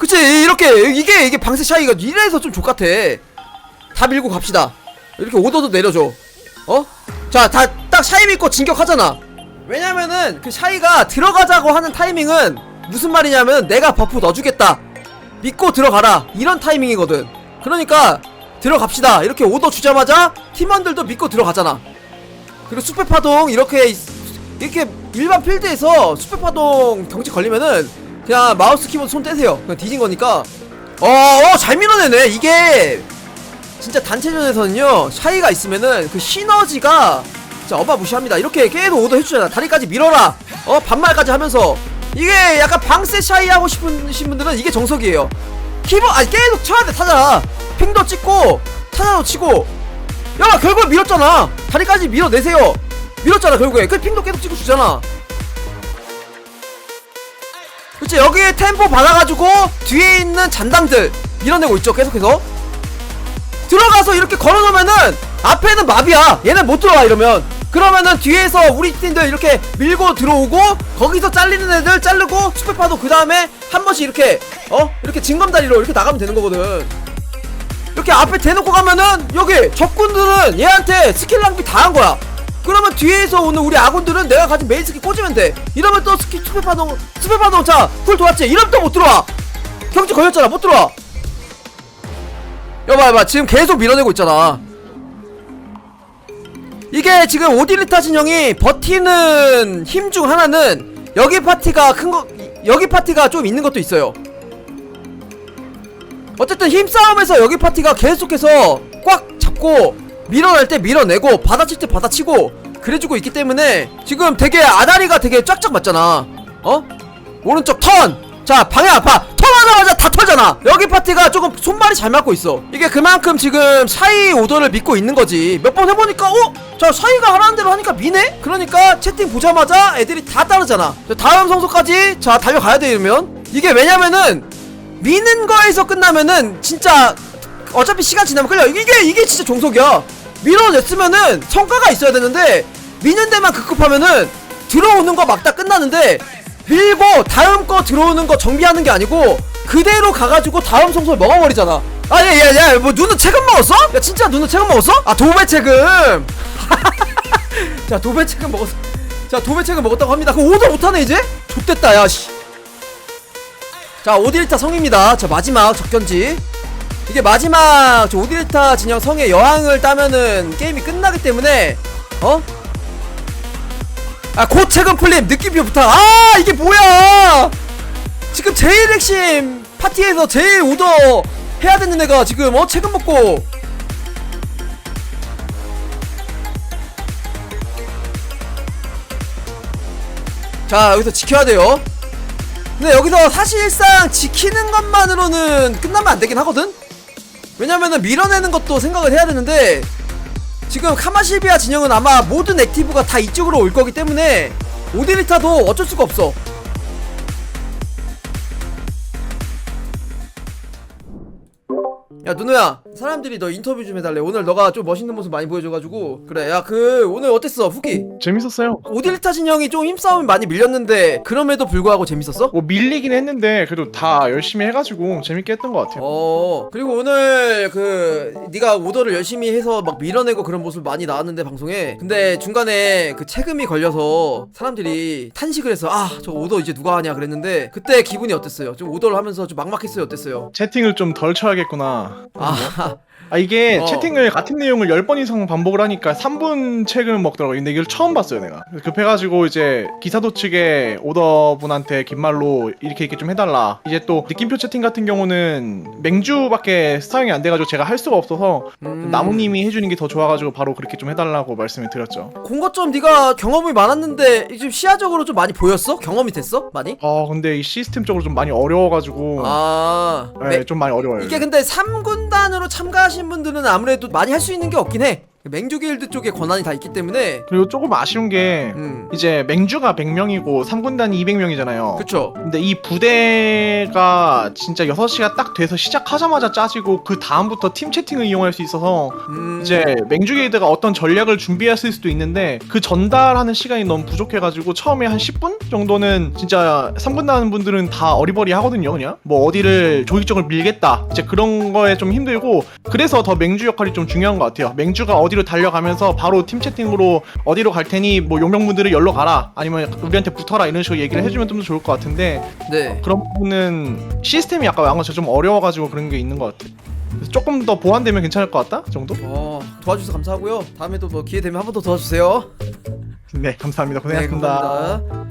그치 이렇게 이게 이게 방세 샤이가 이래서 좀 족같아. 다 밀고 갑시다. 이렇게 오더도 내려줘. 어? 자 다 딱 샤이 믿고 진격하잖아. 왜냐면은 그 샤이가 들어가자고 하는 타이밍은 무슨 말이냐면 내가 버프 넣어주겠다. 믿고 들어가라. 이런 타이밍이거든. 그러니까 들어갑시다. 이렇게 오더 주자마자 팀원들도 믿고 들어가잖아. 그리고 수페파동 이렇게 있- 이렇게 일반 필드에서 수페파동 경치 걸리면은 그냥 마우스 키보드 손 떼세요. 그냥 뒤진 거니까. 어잘 밀어내네 이게. 진짜 단체전에서는요 샤이가 있으면은 그 시너지가 진짜 어마무시합니다. 이렇게 계속 오더 해주잖아. 다리까지 밀어라. 어 반말까지 하면서. 이게 약간 방세 샤이 하고 싶으신 분들은 이게 정석이에요. 키보 아니 계속 쳐야 돼 타자. 핑도 찍고 타자도 치고. 야 결국에 밀었잖아. 다리까지 밀어내세요. 밀었잖아 결국에 그 핑도 계속 찍고 주잖아 그치 여기에 템포 받아가지고 뒤에 있는 잔당들 밀어내고 있죠 계속해서. 들어가서 이렇게 걸어놓으면은 앞에는 마비야. 얘네 못 들어와 이러면. 그러면은 뒤에서 우리 팀들 이렇게 밀고 들어오고 거기서 잘리는 애들 자르고 스페파도 그 다음에 한 번씩 이렇게 어? 이렇게 징검다리로 이렇게 나가면 되는 거거든. 이렇게 앞에 대놓고 가면은 여기 적군들은 얘한테 스킬 낭비 다 한 거야 그러면 뒤에서 오는 우리 아군들은 내가 가진 메인 스킬 꽂으면 돼. 이러면 또 스킬 스페 파동 스페 파동 자쿨 돌았지? 이러면 또 못 들어와. 경치 걸렸잖아. 못 들어와. 여봐 여봐. 지금 계속 밀어내고 있잖아. 이게 지금 오딜리타 진영이 버티는 힘 중 하나는 여기 파티가 큰 거 여기 파티가 좀 있는 것도 있어요. 어쨌든 힘싸움에서 여기 파티가 계속해서 꽉 잡고 밀어낼 때 밀어내고 받아칠 때 받아치고 그래주고 있기 때문에 지금 되게 아다리가 되게 쫙쫙 맞잖아. 어? 오른쪽 턴! 자 방향 아파! 턴하자마자 다 털잖아! 여기 파티가 조금 손발이 잘 맞고 있어. 이게 그만큼 지금 샤이 오더를 믿고 있는 거지. 몇 번 해보니까 어? 자 샤이가 하라는 대로 하니까 미네? 그러니까 채팅 보자마자 애들이 다 따르잖아. 자, 다음 성소까지 자 달려가야 돼 이러면. 이게 왜냐면은 미는 거에서 끝나면은 진짜 어차피 시간 지나면 끌려. 이게 이게 진짜 종속이야 밀어냈으면은 성과가 있어야 되는데 미는 데만 급급하면은 들어오는 거 막 다 끝나는데 밀고 다음 거 들어오는 거 정비하는 게 아니고 그대로 가가지고 다음 성소를 먹어버리잖아 아니 야야 뭐 눈은 책임 먹었어? 야 진짜 눈은 책임 먹었어? 아 도배 책임 자 도배 책임 먹었어 자 도배 책임 먹었다고 합니다 그 오도 못하네 이제? 좆됐다 야씨 자 오딜타 성입니다 자 마지막 적견지 이게 마지막 저 오딜타 진영 성의 여왕을 따면은 게임이 끝나기 때문에 어? 아곧 최근 풀림 느낌표 부탁 아 이게 뭐야 지금 제일 핵심 파티에서 제일 오더 해야 되는 애가 지금 어 최근 먹고 자 여기서 지켜야 돼요 근데 여기서 사실상 지키는 것만으로는 끝나면 안 되긴 하거든? 왜냐면은 밀어내는 것도 생각을 해야 되는데 지금 카마실비아 진영은 아마 모든 액티브가 다 이쪽으로 올 거기 때문에 오데리타도 어쩔 수가 없어 야 누누야 사람들이 너 인터뷰 좀 해달래 오늘 너가 좀 멋있는 모습 많이 보여줘가지고 그래 야 그 오늘 어땠어 후키 재밌었어요. 오딜리타 진영이 좀 힘싸움이 많이 밀렸는데 그럼에도 불구하고 재밌었어? 뭐 밀리긴 했는데 그래도 다 열심히 해가지고 재밌게 했던 것 같아요. 어 그리고 오늘 그 네가 오더를 열심히 해서 막 밀어내고 그런 모습 많이 나왔는데 방송에 근데 중간에 그 체금이 걸려서 사람들이 탄식을 해서 아 저 오더 이제 누가 하냐 그랬는데 그때 기분이 어땠어요? 좀 오더를 하면서 좀 막막했어요 어땠어요? 채팅을 좀 덜 쳐야겠구나. 아 아 이게 어. 채팅을 같은 내용을 10번 이상 반복을 하니까 3분 책을 먹더라고요. 근데 이걸 처음 봤어요 내가. 그래서 급해가지고 이제 기사도 측에 오더분한테 긴 말로 이렇게 이렇게 좀 해달라. 이제 또 느낌표 채팅 같은 경우는 맹주밖에 사용이 안 돼가지고 제가 할 수가 없어서 음, 나무님이 해주는 게 더 좋아가지고 바로 그렇게 좀 해달라고 말씀을 드렸죠. 공거점 네가 경험이 많았는데 지금 시야적으로 좀 많이 보였어? 경험이 됐어? 많이? 아 근데 이 시스템적으로 좀 많이 어려워가지고 아 네, 네. 좀 많이 어려워요. 이게 근데 3 군단으로 참가하신 분들은 아무래도 많이 할 수 있는 게 없긴 해. 맹주 길드 쪽에 권한이 다 있기 때문에 그리고 조금 아쉬운 게 음. 이제 맹주가 100명이고 3군단이 200명이잖아요. 그쵸. 근데 이 부대가 진짜 6시가 딱 돼서 시작하자마자 짜지고 그 다음부터 팀 채팅을 이용할 수 있어서 음. 이제 맹주 게이드가 어떤 전략을 준비했을 수도 있는데 그 전달하는 시간이 너무 부족해가지고 처음에 한 10분 정도는 진짜 3군단 분들은 다 어리버리 하거든요 그냥. 뭐 어디를 조직적으로 밀겠다. 이제 그런 거에 좀 힘들고 그래서 더 맹주 역할이 좀 중요한 것 같아요. 맹주가 어디 로 달려가면서 바로 팀 채팅으로 어디로 갈 테니 뭐 용병분들을 열러 가라 아니면 우리한테 붙어라 이런 식으로 얘기를 해주면 좀 더 좋을 것 같은데 네. 그런 부분은 시스템이 약간 아마 좀 어려워가지고 그런 게 있는 것 같아. 그래서 조금 더 보완되면 괜찮을 것 같다? 그 정도? 어 도와주셔서 감사하고요. 다음에도 뭐 기회 되면 한 번 더 도와주세요. 네 감사합니다. 네 고생하셨습니다. 감사합니다